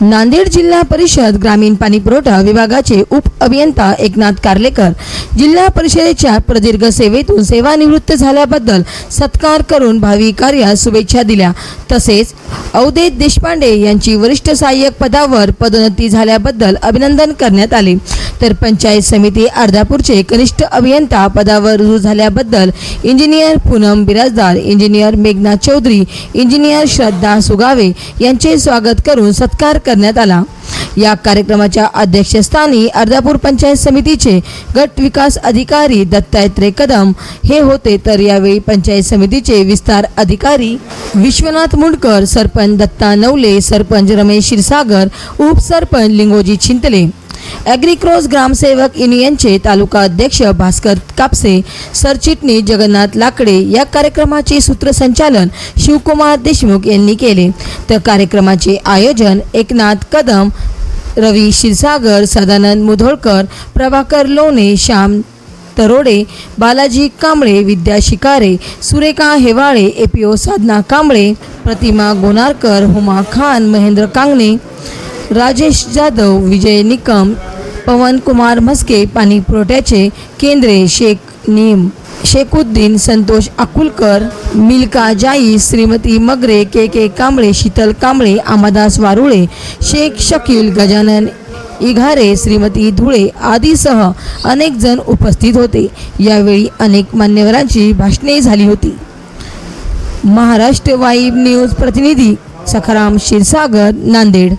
नांदेड जिल्हा परिषद ग्रामीण पाणी पुरवठा विभागाचे उप अभियंता एकनाथ कार्लेकर जिल्हा परिषदेच्या प्रदीर्घ सेवेतून सेवानिवृत्त झाल्याबद्दल सत्कार करून भावी कार्यास शुभेच्छा दिल्या. तसेच अवधेत देशपांडे यांची वरिष्ठ सहाय्यक पदावर पदोन्नती झाल्याबद्दल अभिनंदन करण्यात आले. तर पंचायत समिती अर्धापूरचे कनिष्ठ अभियंता पदावर रुजू झाल्याबद्दल इंजिनियर पूनम बिराजदार इंजिनियर मेघना चौधरी इंजिनियर श्रद्धा सुगावे यांचे स्वागत करून सत्कार करण्यात आला. या कार्यक्रमाच्या अध्यक्षस्थानी अर्धापूर पंचायत समितीचे गट विकास अधिकारी दत्तात्रय कदम. हे होते तर यावेळी पंचायत समितीचे विस्तार अधिकारी विश्वनाथ मुंडकर सरपंच दत्ता नवले सरपंच रमेश क्षीरसागर उपसरपंच लिंगोजी चिंतले ॲग्रिक्रॉस ग्रामसेवक युनियनचे तालुका अध्यक्ष भास्कर कापसे सरचिटणीस जगन्नाथ लाकडे या कार्यक्रमाचे सूत्रसंचालन शिवकुमार देशमुख यांनी केले. तर कार्यक्रमाचे आयोजन एकनाथ कदम रवी क्षीरसागर सदानंद मुधोळकर प्रभाकर लोणे श्याम तरोडे बालाजी कांबळे विद्या शिकारे सुरेखा हेवाळे एपीओ साधना कांबळे प्रतिमा गोनारकर हुमा खान महेंद्र कांगणे राजेश जाधव विजय निकम पवन कुमार म्हस्के पाणी पुरवठ्याचे केंद्रे शेख नीम शेखुद्दीन संतोष अकुलकर मिल्का जाई श्रीमती मगरे के के कांबळे शीतल कांबळे आमादास वारुळे शेख शकील गजानन इघारे श्रीमती धुळे आदीसह अनेक जण उपस्थित होते. यावेळी अनेक मान्यवरांची भाषणे झाली होती. महाराष्ट्र वाईब न्यूज प्रतिनिधी सखाराम क्षीरसागर नांदेड.